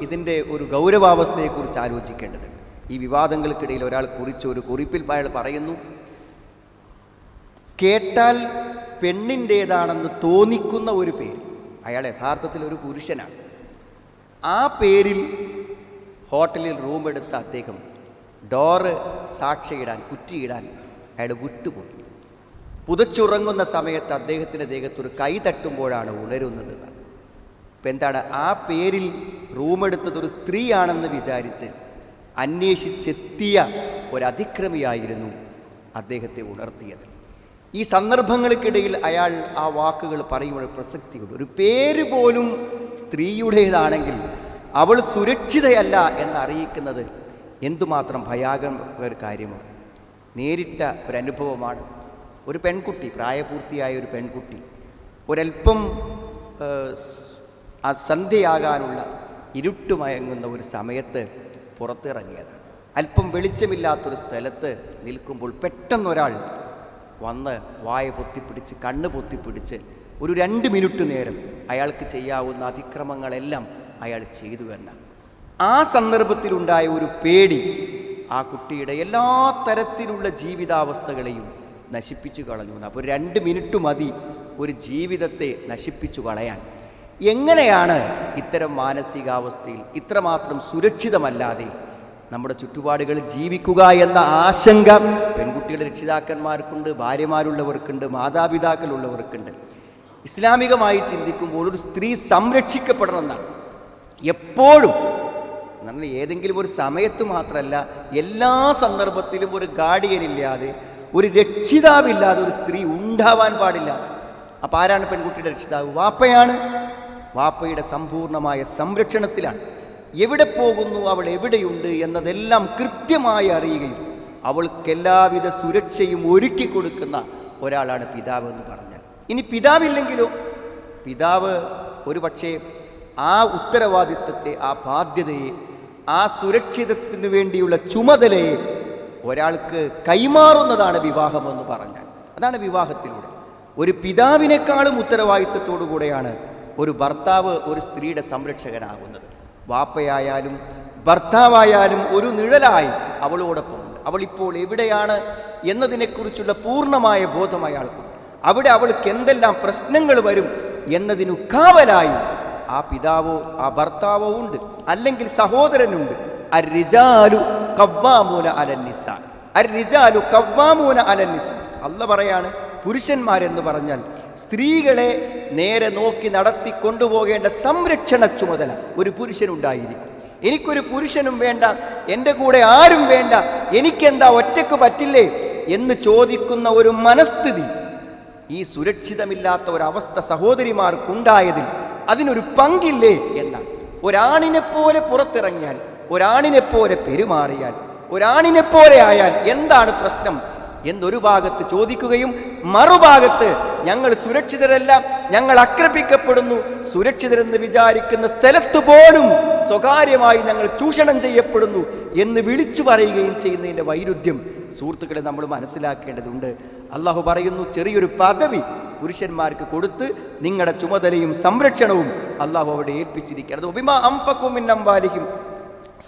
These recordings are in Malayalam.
ഇതിന്റെ ഒരു ഗൗരവാവസ്ഥയെക്കുറിച്ച് ആലോചിക്കേണ്ടതുണ്ട്. ഈ വിവാദങ്ങൾക്കിടയിൽ ഒരാൾ കുറിച്ച് ഒരു കുറിപ്പിൽ അയാൾ പറയുന്നു കേട്ടാൽ പെണ്ണിന്റേതാണെന്ന് തോന്നിക്കുന്ന ഒരു പേര്. അയാൾ യഥാർത്ഥത്തിൽ ഒരു പുരുഷനാണ്. ആ പേരിൽ ഹോട്ടലിൽ റൂം എടുത്ത അദ്ദേഹം ഡോറ് സാക്ഷിയിടാൻ കുറ്റിയിടാൻ അയാൾ വിട്ടുപോയി. പുതച്ചുറങ്ങുന്ന സമയത്ത് അദ്ദേഹത്തിന്റെ ദേഹത്തൊരു കൈ തട്ടുമ്പോഴാണ് ഉണരുന്നത് എന്നാണ്. ഇപ്പം എന്താണ് ആ പേരിൽ റൂമെടുത്തത് ഒരു സ്ത്രീയാണെന്ന് വിചാരിച്ച് അന്വേഷിച്ചെത്തിയ ഒരതിക്രമിയായിരുന്നു അദ്ദേഹത്തെ ഉണർത്തിയത്. ഈ സന്ദർഭങ്ങൾക്കിടയിൽ അയാൾ ആ വാക്കുകൾ പറയുമ്പോൾ പ്രസക്തിയുണ്ട്. ഒരു പേര് പോലും സ്ത്രീയുടേതാണെങ്കിൽ അവൾ സുരക്ഷിതയല്ല എന്നറിയിക്കുന്നത് എന്തുമാത്രം ഭയാകര ഒരു കാര്യമാണ്. നേരിട്ട ഒരനുഭവമാണ് ഒരു പെൺകുട്ടി പ്രായപൂർത്തിയായ ഒരു പെൺകുട്ടി സ്- ആ സന്ധ്യയാകാനുള്ള ഇരുട്ടുമയങ്ങുന്ന ഒരു സമയത്ത് പുറത്തിറങ്ങിയത്. അല്പം വെളിച്ചമില്ലാത്തൊരു സ്ഥലത്ത് നിൽക്കുമ്പോൾ പെട്ടെന്നൊരാൾ വന്ന് വായ പൊത്തിപ്പിടിച്ച് കണ്ണ് പൊത്തിപ്പിടിച്ച് ഒരു രണ്ട് മിനിറ്റ് നേരം അയാൾക്ക് ചെയ്യാവുന്ന അതിക്രമങ്ങളെല്ലാം അയാൾ ചെയ്തു എന്ന. ആ സന്ദർഭത്തിലുണ്ടായ ഒരു പേടി ആ കുട്ടിയുടെ എല്ലാ തരത്തിലുള്ള ജീവിതാവസ്ഥകളെയും നശിപ്പിച്ചു കളഞ്ഞു. അപ്പോൾ രണ്ട് മിനിറ്റ് മതി ഒരു ജീവിതത്തെ നശിപ്പിച്ചു കളയാൻ. എങ്ങനെയാണ് ഇത്തരം മാനസികാവസ്ഥയിൽ ഇത്രമാത്രം സുരക്ഷിതമല്ലാതെ നമ്മുടെ ചുറ്റുപാടുകളിൽ ജീവിക്കുക എന്ന ആശങ്ക പെൺകുട്ടികളുടെ രക്ഷിതാക്കന്മാർക്കുണ്ട് ഭാര്യമാരുള്ളവർക്കുണ്ട് മാതാപിതാക്കളുള്ളവർക്കുണ്ട്. ഇസ്ലാമികമായി ചിന്തിക്കുമ്പോൾ ഒരു സ്ത്രീ സംരക്ഷിക്കപ്പെടണമെന്നാണ് എപ്പോഴും എന്നാൽ ഏതെങ്കിലും ഒരു സമയത്ത് മാത്രമല്ല എല്ലാ സന്ദർഭത്തിലും ഒരു ഗാർഡിയൻ ഇല്ലാതെ ഒരു രക്ഷിതാവില്ലാതെ ഒരു സ്ത്രീ ഉണ്ടാവാൻ പാടില്ലാതെ അപ്പോൾ ആരാണ് പെൺകുട്ടിയുടെ രക്ഷിതാവ്? വാപ്പയാണ്. വാപ്പയുടെ സമ്പൂർണമായ സംരക്ഷണത്തിലാണ്. എവിടെ പോകുന്നു അവൾ എവിടെയുണ്ട് എന്നതെല്ലാം കൃത്യമായി അറിയുകയും അവൾക്കെല്ലാവിധ സുരക്ഷയും ഒരുക്കി കൊടുക്കുന്ന ഒരാളാണ് പിതാവ് എന്ന് പറഞ്ഞാൽ. ഇനി പിതാവില്ലെങ്കിലോ? പിതാവ് ഒരു പക്ഷേ ആ ഉത്തരവാദിത്തത്തെ ആ ബാധ്യതയെ ആ സുരക്ഷിതത്തിന് വേണ്ടിയുള്ള ചുമതലയെ ഒരാൾക്ക് കൈമാറുന്നതാണ് വിവാഹമെന്ന് പറഞ്ഞാൽ. അതാണ് വിവാഹത്തിലൂടെ. ഒരു പിതാവിനേക്കാളും ഉത്തരവാദിത്വത്തോടു കൂടെയാണ് ഒരു ഭർത്താവ് ഒരു സ്ത്രീയുടെ സംരക്ഷകനാകുന്നത്. വാപ്പയായാലും ഭർത്താവായാലും ഒരു നിഴലായി അവളോടൊപ്പമുണ്ട് അവൾ ഇപ്പോൾ എവിടെയാണ് എന്നതിനെക്കുറിച്ചുള്ള പൂർണമായ ബോധം അയാൾക്കും അവിടെ അവൾക്ക് എന്തെല്ലാം പ്രശ്നങ്ങൾ വരും എന്നതിനു കാവലായി ആ പിതാവോ ആ ഭർത്താവോ ഉണ്ട്. അല്ലെങ്കിൽ സഹോദരനുണ്ട്. അരിജാലു കവ്വാമൂന അലന്നിസ. അരിജാലു കവ്വാമൂന അലന്നിസ. അല്ല പറയാണ് പുരുഷന്മാരെന്ന് പറഞ്ഞാൽ സ്ത്രീകളെ നേരെ നോക്കി നടത്തി കൊണ്ടുപോകേണ്ട സംരക്ഷണ ചുമതല ഒരു പുരുഷനുണ്ടായിരിക്കും. എനിക്കൊരു പുരുഷനും വേണ്ട എന്റെ കൂടെ ആരും വേണ്ട എനിക്കെന്താ ഒറ്റയ്ക്ക് പറ്റില്ലേ എന്ന് ചോദിക്കുന്ന ഒരു മനസ്ഥിതി ഈ സുരക്ഷിതമില്ലാത്ത ഒരവസ്ഥ സഹോദരിമാർക്കുണ്ടായതിൽ അതിനൊരു പങ്കില്ലേ എന്നാണ്. ഒരാണിനെ പോലെ പുറത്തിറങ്ങിയാൽ ഒരാണിനെ പോലെ പെരുമാറിയാൽ ഒരാണിനെ പോലെ ആയാൽ എന്താണ് പ്രശ്നം? എന്നൊരു ഭാഗത്ത് ചോദിക്കുകയും മറുഭാഗത്ത് ഞങ്ങൾ സുരക്ഷിതരല്ല ഞങ്ങൾ ആക്രമിക്കപ്പെടുന്നു. സുരക്ഷിതരെന്ന് വിചാരിക്കുന്ന സ്ഥലത്ത് പോലും സ്വകാര്യമായി ഞങ്ങൾ ചൂഷണം ചെയ്യപ്പെടുന്നു എന്ന് വിളിച്ചു പറയുകയും ചെയ്യുന്നതിന്റെ വൈരുദ്ധ്യം സുഹൃത്തുക്കളെ നമ്മൾ മനസ്സിലാക്കേണ്ടതുണ്ട്. അള്ളാഹു പറയുന്നു ചെറിയൊരു പദവി പുരുഷന്മാർക്ക് കൊടുത്ത് നിങ്ങളുടെ ചുമതലയും സംരക്ഷണവും അള്ളാഹു അവിടെ ഏൽപ്പിച്ചിരിക്കുന്നത് ഒബിമ അംഫക്കും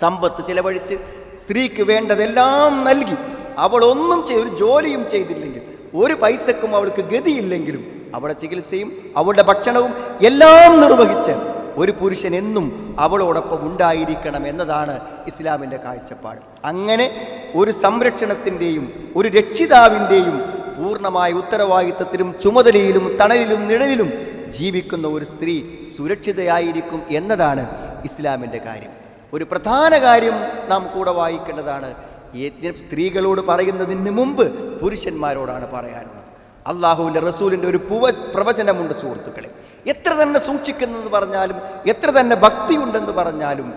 സമ്പത്ത് ചിലവഴിച്ച് സ്ത്രീക്ക് വേണ്ടതെല്ലാം നൽകി അവൾ ഒന്നും ചെയ് ഒരു ജോലിയും ചെയ്തില്ലെങ്കിൽ ഒരു പൈസക്കും അവൾക്ക് ഗതിയില്ലെങ്കിലും അവളുടെ ചികിത്സയും അവളുടെ ഭക്ഷണവും എല്ലാം നിർവഹിച്ച് ഒരു പുരുഷൻ എന്നും അവളോടൊപ്പം ഉണ്ടായിരിക്കണം എന്നതാണ് ഇസ്ലാമിന്റെ കാഴ്ചപ്പാട്. അങ്ങനെ ഒരു സംരക്ഷണത്തിന്റെയും ഒരു രക്ഷിതാവിന്റെയും പൂർണമായ ഉത്തരവാദിത്തത്തിലും ചുമതലയിലും തണലിലും നിഴലിലും ജീവിക്കുന്ന ഒരു സ്ത്രീ സുരക്ഷിതയായിരിക്കും എന്നതാണ് ഇസ്ലാമിന്റെ കാര്യം. ഒരു പ്രധാന കാര്യം നാം കൂടെ വായിക്കേണ്ടതാണ് യജ്ഞം സ്ത്രീകളോട് പറയുന്നതിന് മുമ്പ് പുരുഷന്മാരോടാണ് പറയാനുള്ളത് അള്ളാഹുവിന്റെ റസൂലിന്റെ ഒരു പുവ പ്രവചനമുണ്ട് സുഹൃത്തുക്കളെ എത്ര തന്നെ സൂക്ഷിക്കുന്നെന്ന് പറഞ്ഞാലും എത്ര തന്നെ ഭക്തിയുണ്ടെന്ന് പറഞ്ഞാലും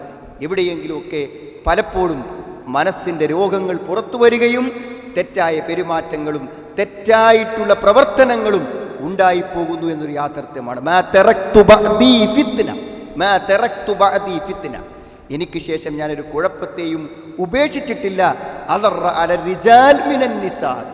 എവിടെയെങ്കിലുമൊക്കെ പലപ്പോഴും മനസ്സിന്റെ രോഗങ്ങൾ പുറത്തു വരികയും തെറ്റായ പെരുമാറ്റങ്ങളും തെറ്റായിട്ടുള്ള പ്രവർത്തനങ്ങളും ഉണ്ടായിപ്പോകുന്നു എന്നൊരു യാഥാർത്ഥ്യമാണ് മാ തെറക്തു ബഅദി ഫിത്ന. മാ തെറക്തു ബഅദി ഫിത്ന. എനിക്ക് ശേഷം ഞാനൊരു കുഴപ്പത്തെയും ഉപേക്ഷിച്ചിട്ടില്ല. അലറ അല റിജാൽ മിനൻ നിസാ.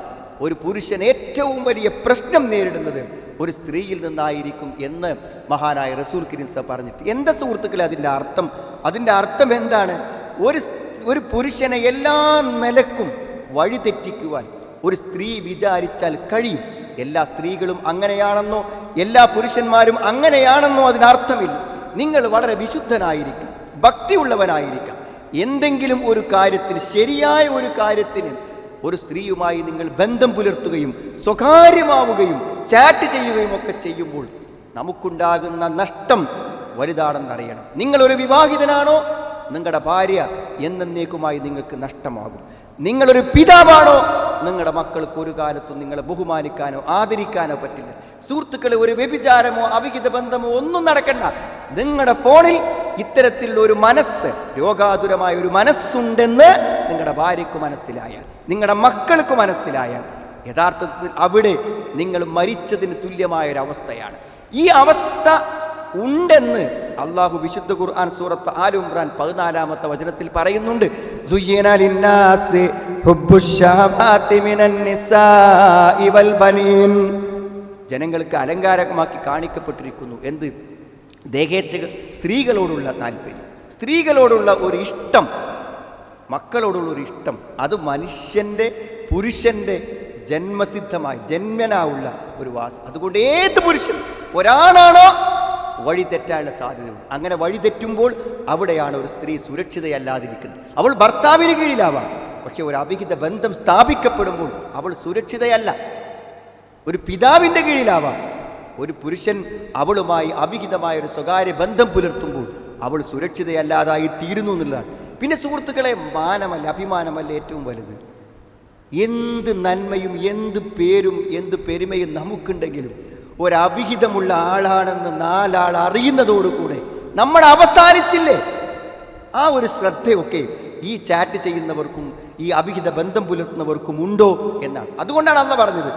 ഒരു പുരുഷൻ ഏറ്റവും വലിയ പ്രശ്നം നേരിടുന്നത് ഒരു സ്ത്രീയിൽ നിന്നായിരിക്കും എന്ന് മഹാനായ റസൂൽ കിരിൻസ പറഞ്ഞിട്ട്. എന്താ സുഹൃത്തുക്കളെ അതിന്റെ അർത്ഥം അതിന്റെ അർത്ഥം എന്താണ്? ഒരു ഒരു പുരുഷനെ എല്ലാ നിലക്കും വഴിതെറ്റിക്കുവാൻ ഒരു സ്ത്രീ വിചാരിച്ചാൽ കഴിയും. എല്ലാ സ്ത്രീകളും അങ്ങനെയാണെന്നോ എല്ലാ പുരുഷന്മാരും അങ്ങനെയാണെന്നോ അതിനർത്ഥമില്ല. നിങ്ങൾ വളരെ വിശുദ്ധനായിരിക്കാം. ഭക്തിയുള്ളവനായിരിക്കാം. എന്തെങ്കിലും ഒരു കാര്യത്തിന് ശരിയായ ഒരു കാര്യത്തിന് ഒരു സ്ത്രീയുമായി നിങ്ങൾ ബന്ധം പുലർത്തുകയും സ്വകാര്യമാവുകയും ചാറ്റ് ചെയ്യുകയും ഒക്കെ ചെയ്യുമ്പോൾ നമുക്കുണ്ടാകുന്ന നഷ്ടം വലുതാണെന്നറിയണം. നിങ്ങളൊരു വിവാഹിതനാണോ? നിങ്ങളുടെ ഭാര്യ എന്നേക്കുമായി നിങ്ങൾക്ക് നഷ്ടമാകും. നിങ്ങളൊരു പിതാവാണോ? നിങ്ങളുടെ മക്കൾക്ക് ഒരു കാലത്തും നിങ്ങളെ ബഹുമാനിക്കാനോ ആദരിക്കാനോ പറ്റില്ല. സുഹൃത്തുക്കളെ ഒരു വ്യഭിചാരമോ അവിഹിത ബന്ധമോ ഒന്നും നടക്കണ്ട. നിങ്ങളുടെ ഫോണിൽ ഇത്തരത്തിലുള്ള ഒരു മനസ്സ് രോഗാതുരമായ ഒരു മനസ്സുണ്ടെന്ന് നിങ്ങളുടെ ഭാര്യയ്ക്ക് മനസ്സിലായാൽ നിങ്ങളുടെ മക്കൾക്ക് മനസ്സിലായാൽ യഥാർത്ഥത്തിൽ അവിടെ നിങ്ങൾ മരിച്ചതിന് തുല്യമായ ഒരു അവസ്ഥയാണ് ഈ അവസ്ഥ ഉണ്ടെന്ന് അള്ളാഹു വിശുദ്ധ ഖുർആൻ സൂറത്ത് ഇമ്രാൻ പതിനാലാമത്തെ വചനത്തിൽ പറയുന്നുണ്ട്. ജനങ്ങൾക്ക് അലങ്കാരമാക്കി കാണിക്കപ്പെട്ടിരിക്കുന്നു. എന്ത്? ദേഹേച്ഛ സ്ത്രീകളോടുള്ള താല്പര്യം. സ്ത്രീകളോടുള്ള ഒരു ഇഷ്ടം. മക്കളോടുള്ള ഒരു ഇഷ്ടം. അത് മനുഷ്യന്റെ പുരുഷന്റെ ജന്മസിദ്ധമായി ജന്മനാവുള്ള ഒരു വാസം. അതുകൊണ്ട് ഏത് പുരുഷൻ? ഒരാണാണോ വഴി തെറ്റാനുള്ള സാധ്യതയുണ്ട്. അങ്ങനെ വഴി തെറ്റുമ്പോൾ അവിടെയാണ് ഒരു സ്ത്രീ സുരക്ഷിതയല്ലാതിരിക്കുന്നത്. അവൾ ഭർത്താവിന് കീഴിലാവാം. പക്ഷെ ഒരു അവിഹിത ബന്ധം സ്ഥാപിക്കപ്പെടുമ്പോൾ അവൾ സുരക്ഷിതയല്ല. ഒരു പിതാവിന്റെ കീഴിലാവാം. ഒരു പുരുഷൻ അവളുമായി അവിഹിതമായ ഒരു സ്വകാര്യ ബന്ധം പുലർത്തുമ്പോൾ അവൾ സുരക്ഷിതയല്ലാതായി തീരുന്നു എന്നുള്ളതാണ്. പിന്നെ സുഹൃത്തുക്കളെ മാനമല്ല അഭിമാനമല്ല ഏറ്റവും വലുത്. എന്ത് നന്മയും എന്ത് പേരും എന്ത് പെരുമയും നമുക്കുണ്ടെങ്കിലും ഒരവിഹിതമുള്ള ആളാണെന്ന് നാലാൾ അറിയുന്നതോടുകൂടെ നമ്മൾ അവസാനിച്ചില്ലേ? ആ ഒരു ശ്രദ്ധയൊക്കെ ഈ ചാറ്റ് ചെയ്യുന്നവർക്കും ഈ അഭിഹിത ബന്ധം പുലർത്തുന്നവർക്കും ഉണ്ടോ എന്നാണ്. അതുകൊണ്ടാണ് അന്ന് പറഞ്ഞത്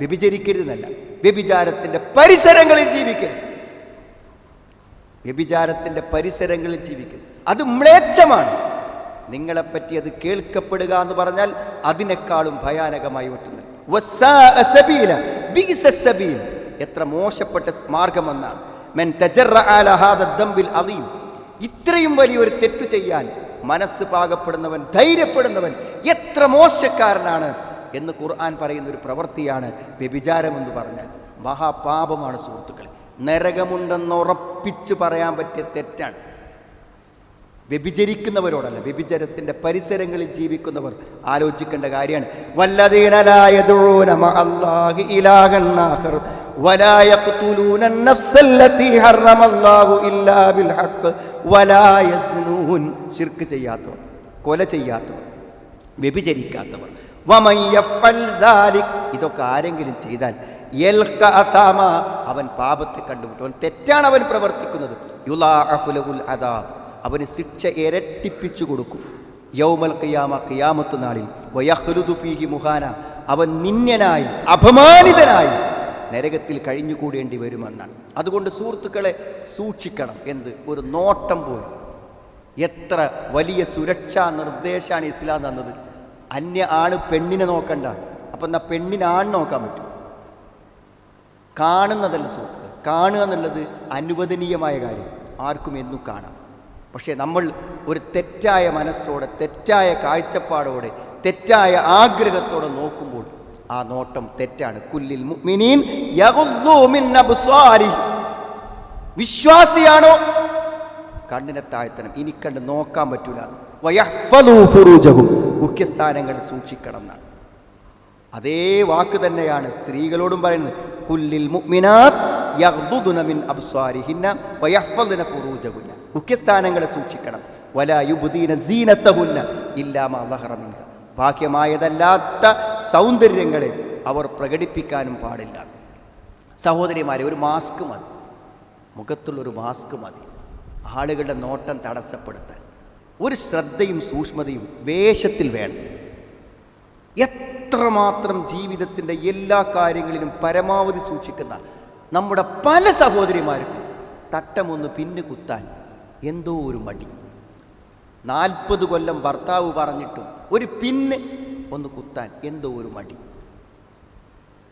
വ്യഭിചരിക്കരുതെന്നല്ല വ്യഭിചാരത്തിന്റെ പരിസരങ്ങളിൽ ജീവിക്കരുത്. വ്യഭിചാരത്തിന്റെ പരിസരങ്ങളിൽ ജീവിക്കരുത്. അത് മ്ലേച്ഛമാണ്. നിങ്ങളെപ്പറ്റി അത് കേൾക്കപ്പെടുക എന്ന് പറഞ്ഞാൽ അതിനേക്കാളും ഭയാനകമായി ബിഇസ എത്ര മോശപ്പെട്ട മാർഗമെന്നാണ്. ഇത്രയും വലിയൊരു തെറ്റു ചെയ്യാൻ മനസ്സ് പാകപ്പെടുന്നവൻ ധൈര്യപ്പെടുന്നവൻ എത്ര മോശക്കാരനാണ് എന്ന് ഖുർആൻ പറയുന്ന ഒരു പ്രവൃത്തിയാണ് വ്യഭിചാരമെന്ന് പറഞ്ഞാൽ. മഹാപാപമാണ് സുഹൃത്തുക്കളെ. നരകമുണ്ടെന്ന് ഉറപ്പിച്ച് പറയാൻ പറ്റിയ തെറ്റാണ്. വ്യഭിചരിക്കുന്നവരോടല്ല വ്യഭിചരത്തിന്റെ പരിസരങ്ങളിൽ ജീവിക്കുന്നവർ ആലോചിക്കേണ്ട കാര്യമാണ്. ശിർക്ക് ചെയ്യാത്തവർ കൊല ചെയ്യാത്തവർ വ്യഭിചരിക്കാത്തവർ. ഇതൊക്കെ ആരെങ്കിലും ചെയ്താൽ അവൻ പാപത്തെ കണ്ടുമുട്ടും. അവൻ തെറ്റാണ് അവൻ പ്രവർത്തിക്കുന്നത്. യുലാ അഫുലുൽ അദാബ്. അവന് ശിക്ഷ ഇരട്ടിപ്പിച്ചു കൊടുക്കും. യൗമൽ ഖിയാമ ഖിയാമത്ത് നാളിൽ. വയഹ്ലുദു ഫീഹി മുഹാന അവൻ നിന്യനായി അപമാനിതനായി നരകത്തിൽ കഴിഞ്ഞുകൂടേണ്ടി വരുമെന്നാണ്. അതുകൊണ്ട് സുഹൃത്തുക്കളെ സൂക്ഷിക്കണം എന്ത്? ഒരു നോട്ടം പോലും. എത്ര വലിയ സുരക്ഷാ നിർദ്ദേശമാണ് ഇസ്ലാം തന്നത്. അന്യ ആണ് പെണ്ണിനെ നോക്കണ്ട. അപ്പം എന്നാൽ പെണ്ണിനാണ് നോക്കാൻ പറ്റും? കാണുന്നതല്ല സുഹൃത്തുക്കൾ കാണുക എന്നുള്ളത് അനുവദനീയമായ കാര്യം. ആർക്കും എന്നും കാണാം. പക്ഷേ നമ്മൾ ഒരു തെറ്റായ മനസ്സോടെ തെറ്റായ കാഴ്ചപ്പാടോടെ തെറ്റായ ആഗ്രഹത്തോടെ നോക്കുമ്പോൾ ആ നോട്ടം തെറ്റാണ്. കുല്ലിൽ മുഅ്മിനീൻ വിശ്വാസിയാണോ? കണ്ണിനെ താഴ്ത്തണം ഇനി കണ്ട് നോക്കാൻ പറ്റൂല. മുഖ്യസ്ഥാനങ്ങൾ സൂക്ഷിക്കണം എന്നാണ്. അതേ വാക്ക് തന്നെയാണ് സ്ത്രീകളോടും പറയുന്നത്. കുല്ലിൽ മുഅ്മിനാത്ത് യഗ്ദുദുന മിൻ അബ്സ്വാരിഹിന്ന വയഹ്ഫദുന ഫുറൂജഹുന്ന. മുഖ്യസ്ഥാനങ്ങളെ സൂക്ഷിക്കണം. വലാ യുബുദീന സീനത്തഹുന്ന ഇല്ലാ മാ ളഹറ മിൻഹ. ബാഹ്യമായതല്ലാത്ത സൗന്ദര്യങ്ങളെ അവർ പ്രകടിപ്പിക്കാനും പാടില്ല. സഹോദരിമാരെ ഒരു മാസ്ക് മതി. മുഖത്തുള്ളൊരു മാസ്ക് മതി. ആളുകളുടെ നോട്ടം തടസ്സപ്പെടുത്താൻ. ഒരു ശ്രദ്ധയും സൂക്ഷ്മതയും വേഷത്തിൽ വേണം. എത്രമാത്രം ജീവിതത്തിന്റെ എല്ലാ കാര്യങ്ങളിലും പരമാവധി സൂക്ഷിക്കുന്ന നമ്മുടെ പല സഹോദരിമാർക്കും തട്ടമൊന്ന് പിന്നു കുത്താൻ എന്തോ ഒരു മടി. നാൽപ്പത് കൊല്ലം ഭർത്താവ് പറഞ്ഞിട്ടും ഒരു പിന്ന് ഒന്ന് കുത്താൻ എന്തോ ഒരു മടി.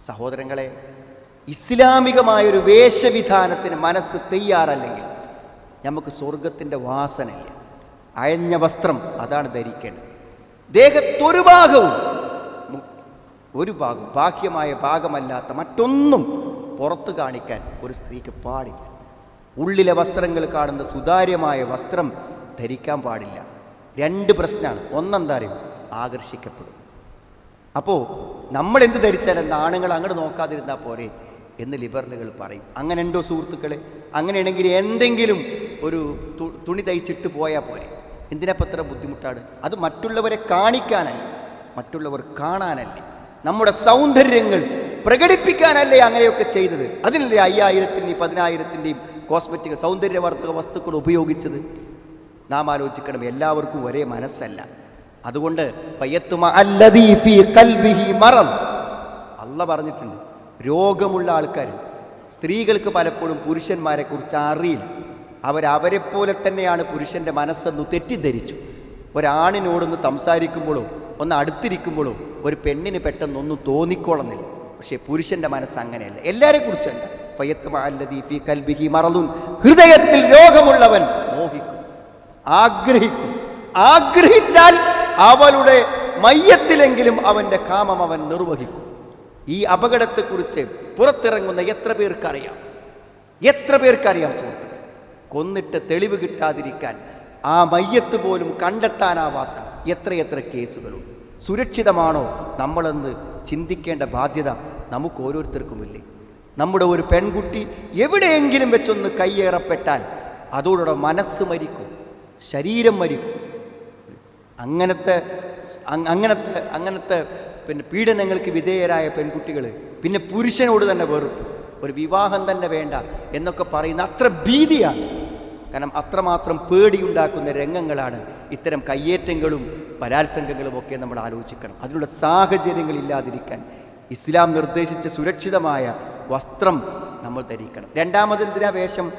സഹോദരങ്ങളെ ഇസ്ലാമികമായൊരു വേഷവിധാനത്തിന് മനസ്സ് തയ്യാറല്ലെങ്കിൽ നമുക്ക് സ്വർഗത്തിന്റെ വാസനയില്ല. അയഞ്ഞ വസ്ത്രം അതാണ് ധരിക്കേണ്ടത്. ദേഹത്തൊരു ഭാഗവും ഒരു ഭാഗം ബാഹ്യമായ ഭാഗമല്ലാത്ത മറ്റൊന്നും പുറത്ത് കാണിക്കാൻ ഒരു സ്ത്രീക്ക് പാടില്ല. ഉള്ളിലെ വസ്ത്രങ്ങൾ കാണുന്ന സുതാര്യമായ വസ്ത്രം ധരിക്കാൻ പാടില്ല. രണ്ട് പ്രശ്നമാണ്. ഒന്നെന്താ അറിയും? ആകർഷിക്കപ്പെടും. അപ്പോൾ നമ്മൾ എന്ത് ധരിച്ചാലും ആണുങ്ങൾ അങ്ങോട്ട് നോക്കാതിരുന്നാൽ പോരെ എന്ന് ലിബറലുകൾ പറയും. അങ്ങനെ ഉണ്ടോ സുഹൃത്തുക്കളെ? അങ്ങനെയാണെങ്കിൽ എന്തെങ്കിലും ഒരു തുണി തയ്ച്ചിട്ട് പോയാൽ പോരെ. എന്തിനപ്പത്ര ബുദ്ധിമുട്ടാണ്? അത് മറ്റുള്ളവരെ കാണിക്കാനല്ല. മറ്റുള്ളവർ കാണാനല്ലേ. നമ്മുടെ സൗന്ദര്യങ്ങൾ പ്രകടിപ്പിക്കാനല്ലേ അങ്ങനെയൊക്കെ ചെയ്തത്? അതിനല്ലേ അയ്യായിരത്തിന്റെയും പതിനായിരത്തിന്റെയും കോസ്മെറ്റിക് സൗന്ദര്യവർദ്ധക വസ്തുക്കൾ ഉപയോഗിച്ചത്? നാം ആലോചിക്കണം എല്ലാവർക്കും ഒരേ മനസ്സല്ല. അതുകൊണ്ട് അല്ല പറഞ്ഞിട്ടുണ്ട് രോഗമുള്ള ആൾക്കാർ സ്ത്രീകൾക്ക് പലപ്പോഴും പുരുഷന്മാരെ കുറിച്ച് അറിയില്ല. അവരവരെ പോലെ തന്നെയാണ് പുരുഷന്റെ മനസ്സെന്ന് തെറ്റിദ്ധരിച്ചു. ഒരാണിനോടൊന്ന് സംസാരിക്കുമ്പോഴോ ഒന്ന് അടുത്തിരിക്കുമ്പോഴോ ഒരു പെണ്ണിന് പെട്ടെന്നൊന്നും തോന്നിക്കോളുന്നില്ല. പക്ഷേ പുരുഷന്റെ മനസ്സ് അങ്ങനെയല്ല. കുറിച്ചല്ല ഫയത്തുമ അല്ലദീ കൽബിഹി ഖൽബിഹി ഹൃദയത്തിൽ രോഗമുള്ളവൻ മോഹിക്കും. ആഗ്രഹിക്കും. ആഗ്രഹിച്ചാൽ അവളുടെ മയ്യത്തിലെങ്കിലും അവന്റെ കാമം അവൻ നിർവഹിക്കും. ഈ അപകടത്തെക്കുറിച്ച് പുറത്തിറങ്ങുന്ന എത്ര പേർക്കറിയാം? എത്ര പേർക്കറിയാം സുഹൃത്തുക്കൾ കൊന്നിട്ട് തെളിവ് കിട്ടാതിരിക്കാൻ ആ മയ്യത്ത് പോലും കണ്ടെത്താനാവാത്ത എത്രയെത്ര കേസുകളുണ്ട്. സുരക്ഷിതമാണോ നമ്മളെന്ന് ചിന്തിക്കേണ്ട ബാധ്യത നമുക്ക് ഓരോരുത്തർക്കുമില്ലേ നമ്മുടെ ഒരു പെൺകുട്ടി എവിടെയെങ്കിലും വെച്ചൊന്ന് കയ്യേറപ്പെട്ടാൽ അതോടെ മനസ്സ് മരിക്കും ശരീരം മരിക്കും. അങ്ങനത്തെ അങ്ങനത്തെ അങ്ങനത്തെ പിന്നെ പീഡനങ്ങൾക്ക് വിധേയരായ പെൺകുട്ടികൾ പിന്നെ പുരുഷനോട് തന്നെ വെറുപ്പ്. ഒരു വിവാഹം തന്നെ വേണ്ട എന്നൊക്കെ പറയുന്ന അത്ര ഭീതിയാണ്. കാരണം അത്രമാത്രം പേടിയുണ്ടാക്കുന്ന രംഗങ്ങളാണ് ഇത്തരം കയ്യേറ്റങ്ങളും ബലാത്സംഗങ്ങളും ഒക്കെ നമ്മൾ ആലോചിക്കണം. അതിനുള്ള സാഹചര്യങ്ങൾ ഇല്ലാതിരിക്കാൻ ഇസ്ലാം നിർദ്ദേശിച്ച സുരക്ഷിതമായ വസ്ത്രം നമ്മൾ ധരിക്കണം. രണ്ടാമത് എന്തിനാ വേഷം?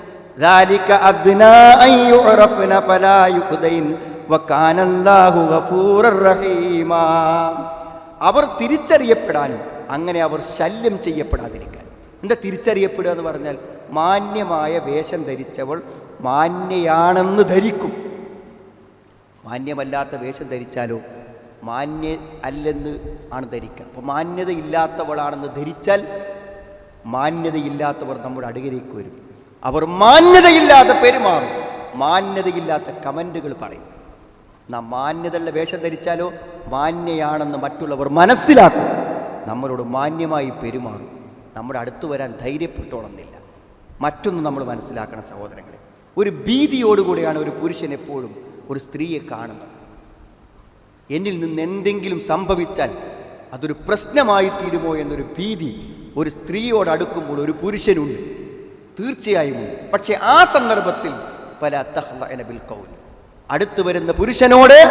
അവർ തിരിച്ചറിയപ്പെടാനും അങ്ങനെ അവർ ശല്യം ചെയ്യപ്പെടാതിരിക്കാൻ. എന്താ തിരിച്ചറിയപ്പെടുക എന്ന് പറഞ്ഞാൽ മാന്യമായ വേഷം ധരിച്ചവൾ മാന്യയാണെന്ന് ധരിക്കും. മാന്യമല്ലാത്ത വേഷം ധരിച്ചാലോ? മാന്യ അല്ലെന്ന് ആണ് ധരിക്കുക. അപ്പോൾ മാന്യതയില്ലാത്തവളാണെന്ന് ധരിച്ചാൽ മാന്യതയില്ലാത്തവർ നമ്മുടെ അടുകിലേക്ക് വരും. അവർ മാന്യതയില്ലാത്ത പെരുമാറും മാന്യതയില്ലാത്ത കമന്റുകൾ പറയും. നാം മാന്യതയുള്ള വേഷം ധരിച്ചാലോ? മാന്യയാണെന്ന് മറ്റുള്ളവർ മനസ്സിലാക്കും. നമ്മളോട് മാന്യമായി പെരുമാറും. നമ്മുടെ അടുത്ത് വരാൻ ധൈര്യപ്പെട്ടോളുന്നില്ല. മറ്റൊന്ന് നമ്മൾ മനസ്സിലാക്കണം സഹോദരങ്ങളെ. ഒരു ഭീതിയോടുകൂടിയാണ് ഒരു പുരുഷൻ എപ്പോഴും ഒരു സ്ത്രീയെ കാണുന്നത്. എന്നിൽ നിന്ന് എന്തെങ്കിലും സംഭവിച്ചാൽ അതൊരു പ്രശ്നമായി തീരുമോ എന്നൊരു ഭീതി ഒരു സ്ത്രീയോട് അടുക്കുമ്പോൾ ഒരു പുരുഷനുണ്ട്. തീർച്ചയായും പക്ഷെ ആ സന്ദർഭത്തിൽ പല തഹ്ലബിൽ കൗൽ അടുത്തു വരുന്ന പുരുഷനോട്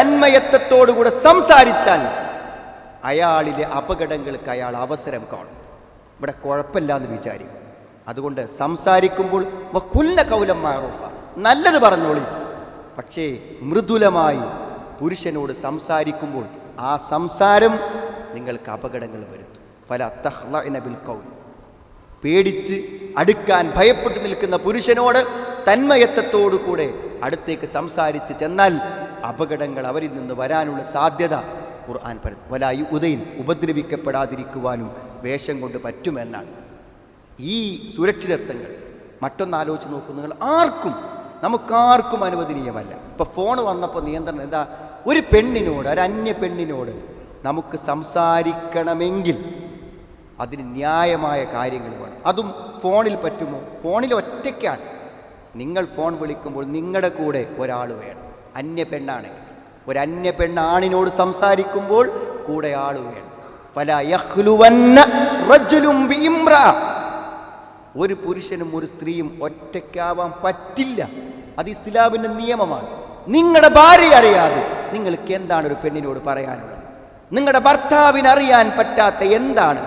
തന്മയത്വത്തോടുകൂടെ സംസാരിച്ചാൽ അയാളിലെ അപകടങ്ങൾക്ക് അയാൾ അവസരം കാണും. ഇവിടെ കുഴപ്പമില്ല എന്ന് വിചാരിക്കും. അതുകൊണ്ട് സംസാരിക്കുമ്പോൾ കുല്ല കൗലം മാറൂഫ നല്ലത് പറഞ്ഞോളി. പക്ഷേ മൃദുലമായി പുരുഷനോട് സംസാരിക്കുമ്പോൾ ആ സംസാരം നിങ്ങൾക്ക് അപകടങ്ങൾ വരുത്തും. പല ബിൽ കൗൽ പേടിച്ച് അടുക്കാൻ ഭയപ്പെട്ടു നിൽക്കുന്ന പുരുഷനോട് തന്മയത്വത്തോടു കൂടെ അടുത്തേക്ക് സംസാരിച്ച് ചെന്നാൽ അപകടങ്ങൾ അവരിൽ നിന്ന് വരാനുള്ള സാധ്യത ഖുർആൻ പറയുന്നു. വലായു ഉദയിൻ ഉപദ്രവിക്കപ്പെടാതിരിക്കുവാനും വേഷം കൊണ്ട് പറ്റുമെന്നാണ്. ഈ സുരക്ഷിതത്വങ്ങൾ മറ്റൊന്ന് ആലോചിച്ച് നോക്കൂ നിങ്ങൾ ആർക്കും നമുക്കാർക്കും അനുവദനീയമല്ല. ഇപ്പോൾ ഫോൺ വന്നപ്പോൾ നിയന്ത്രണം എന്താ ഒരു പെണ്ണിനോട് ഒരു അന്യ പെണ്ണിനോട് നമുക്ക് സംസാരിക്കണമെങ്കിൽ അതിന് ന്യായമായ കാര്യങ്ങൾ വേണം. അതും ഫോണിൽ പറ്റുമോ? ഫോണിൽ ഒറ്റയ്ക്കാണ്. നിങ്ങൾ ഫോൺ വിളിക്കുമ്പോൾ നിങ്ങളുടെ കൂടെ ഒരാൾ വേണം. അന്യ പെണ്ണാണെങ്കിൽ. ഒരു അന്യ പെണ്ണാണിനോട് സംസാരിക്കുമ്പോൾ കൂടെ ആൾ വേണം. പല യഹ്ലുവന്ന റജുലും. ഒരു പുരുഷനും ഒരു സ്ത്രീയും ഒറ്റയ്ക്കാവാൻ പറ്റില്ല. അത് ഇസ്ലാമിന്റെ നിയമമാണ്. നിങ്ങളുടെ ഭാര്യ അറിയാതെ നിങ്ങൾക്ക് എന്താണ് ഒരു പെണ്ണിനോട് പറയാനുള്ളത്? നിങ്ങളുടെ ഭർത്താവിന് അറിയാൻ പറ്റാത്ത എന്താണ്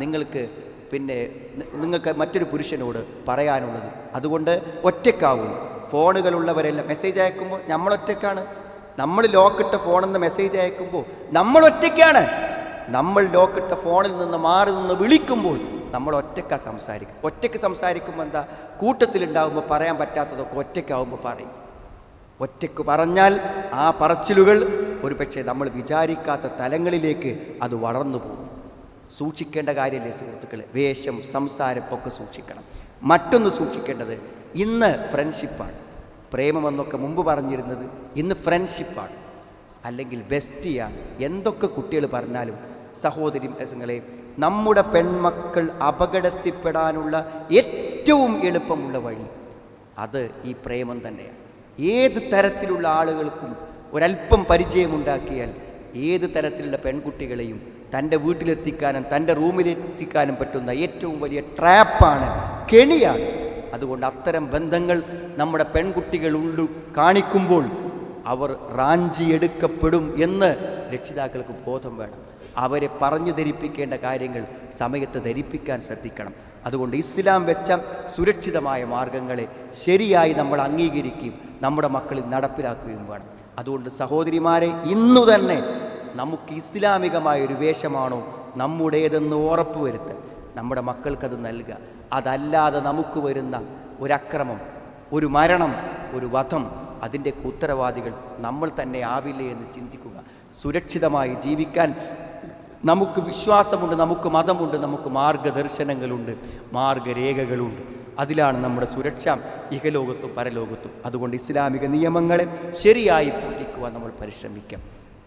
നിങ്ങൾക്ക് പിന്നെ നിങ്ങൾക്ക് മറ്റൊരു പുരുഷനോട് പറയാനുള്ളത്? അതുകൊണ്ട് ഒറ്റയ്ക്കാവും. ഫോണുകളുള്ളവരെല്ലാം മെസ്സേജ് അയക്കുമ്പോൾ നമ്മളൊറ്റയ്ക്കാണ് നമ്മൾ ലോക്കിട്ട ഫോണിൽ നിന്ന് മെസ്സേജ് അയക്കുമ്പോൾ നമ്മൾ ഒറ്റയ്ക്കാണ്. നമ്മൾ ലോക്കിട്ട ഫോണിൽ നിന്ന് മാറി നിന്ന് വിളിക്കുമ്പോൾ നമ്മൾ ഒറ്റക്ക സംസാരിക്കും. ഒറ്റയ്ക്ക് സംസാരിക്കുമ്പോൾ എന്താ? കൂട്ടത്തിലുണ്ടാകുമ്പോൾ പറയാൻ പറ്റാത്തതൊക്കെ ഒറ്റയ്ക്കാവുമ്പോൾ പറയും. ഒറ്റയ്ക്ക് പറഞ്ഞാൽ ആ പറച്ചിലുകൾ ഒരു പക്ഷേ നമ്മൾ വിചാരിക്കാത്ത തലങ്ങളിലേക്ക് അത് വളർന്നു പോകും. സൂക്ഷിക്കേണ്ട കാര്യമല്ലേ സുഹൃത്തുക്കളെ? വേഷം സംസാരം ഒക്കെ സൂക്ഷിക്കണം. മറ്റൊന്ന് സൂക്ഷിക്കേണ്ടത് ഇന്ന് ഫ്രണ്ട്ഷിപ്പാണ്. പ്രേമമെന്നൊക്കെ മുമ്പ് പറഞ്ഞിരുന്നത് ഇന്ന് ഫ്രണ്ട്ഷിപ്പാണ്. അല്ലെങ്കിൽ ബെസ്റ്റിയാണ്. എന്തൊക്കെ കുട്ടികൾ പറഞ്ഞാലും സഹോദരി നമ്മുടെ പെൺമക്കൾ അപകടത്തിൽപ്പെടാനുള്ള ഏറ്റവും എളുപ്പമുള്ള വഴി അത് ഈ പ്രേമം തന്നെയാണ്. ഏത് തരത്തിലുള്ള ആളുകൾക്കും ഒരല്പം പരിചയമുണ്ടാക്കിയാൽ ഏത് തരത്തിലുള്ള പെൺകുട്ടികളെയും തന്റെ വീട്ടിലെത്തിക്കാനും തന്റെ റൂമിലെത്തിക്കാനും പറ്റുന്ന ഏറ്റവും വലിയ ട്രാപ്പാണ് കെണിയാണ്. അതുകൊണ്ട് അത്തരം ബന്ധങ്ങൾ നമ്മുടെ പെൺകുട്ടികൾ ഉള്ളു കാണിക്കുമ്പോൾ അവർ റാഞ്ചിയെടുക്കപ്പെടും എന്ന് രക്ഷിതാക്കൾക്ക് ബോധം വേണം. അവരെ പറഞ്ഞു ധരിപ്പിക്കേണ്ട കാര്യങ്ങൾ സമയത്ത് ധരിപ്പിക്കാൻ ശ്രദ്ധിക്കണം. അതുകൊണ്ട് ഇസ്ലാം വെച്ച സുരക്ഷിതമായ മാർഗങ്ങളെ ശരിയായി നമ്മൾ അംഗീകരിക്കുകയും നമ്മുടെ മക്കളിൽ നടപ്പിലാക്കുകയും വേണം. അതുകൊണ്ട് സഹോദരിമാരെ ഇന്നു തന്നെ നമുക്ക് ഇസ്ലാമികമായ ഒരു വേഷമാണോ നമ്മുടേതെന്ന് ഉറപ്പ് ഉറപ്പുവരുത്തുക നമ്മുടെ മക്കൾക്കത് നൽകുക. അതല്ലാതെ നമുക്ക് വരുന്ന ഒരക്രമം ഒരു മരണം ഒരു വധം അതിന്റെ ഉത്തരവാദികൾ നമ്മൾ തന്നെ ആവില്ലേ എന്ന് ചിന്തിക്കുക. സുരക്ഷിതമായി ജീവിക്കാൻ നമുക്ക് വിശ്വാസമുണ്ട് നമുക്ക് മതമുണ്ട് നമുക്ക് മാർഗദർശനങ്ങളുണ്ട് മാർഗരേഖകളുണ്ട്. അതിലാണ് നമ്മുടെ സുരക്ഷ ഇഹലോകത്തും പരലോകത്തും. അതുകൊണ്ട് ഇസ്ലാമിക നിയമങ്ങളെ ശരിയായി പാലിക്കുവാൻ നമ്മൾ പരിശ്രമിക്കാം.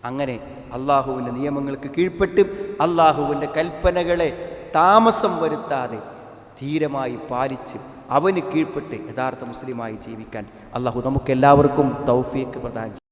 അങ്ങനെ അള്ളാഹുവിന്റെ നിയമങ്ങൾക്ക് കീഴ്പ്പെട്ട് അള്ളാഹുവിന്റെ കൽപ്പനകളെ താമസം വരുത്താതെ ധീരമായി പാലിച്ച് അവന് കീഴ്പ്പെട്ട് യഥാർത്ഥ മുസ്ലിമായി ജീവിക്കാൻ അള്ളാഹു നമുക്കെല്ലാവർക്കും തൗഫീക്ക് പ്രദാനം.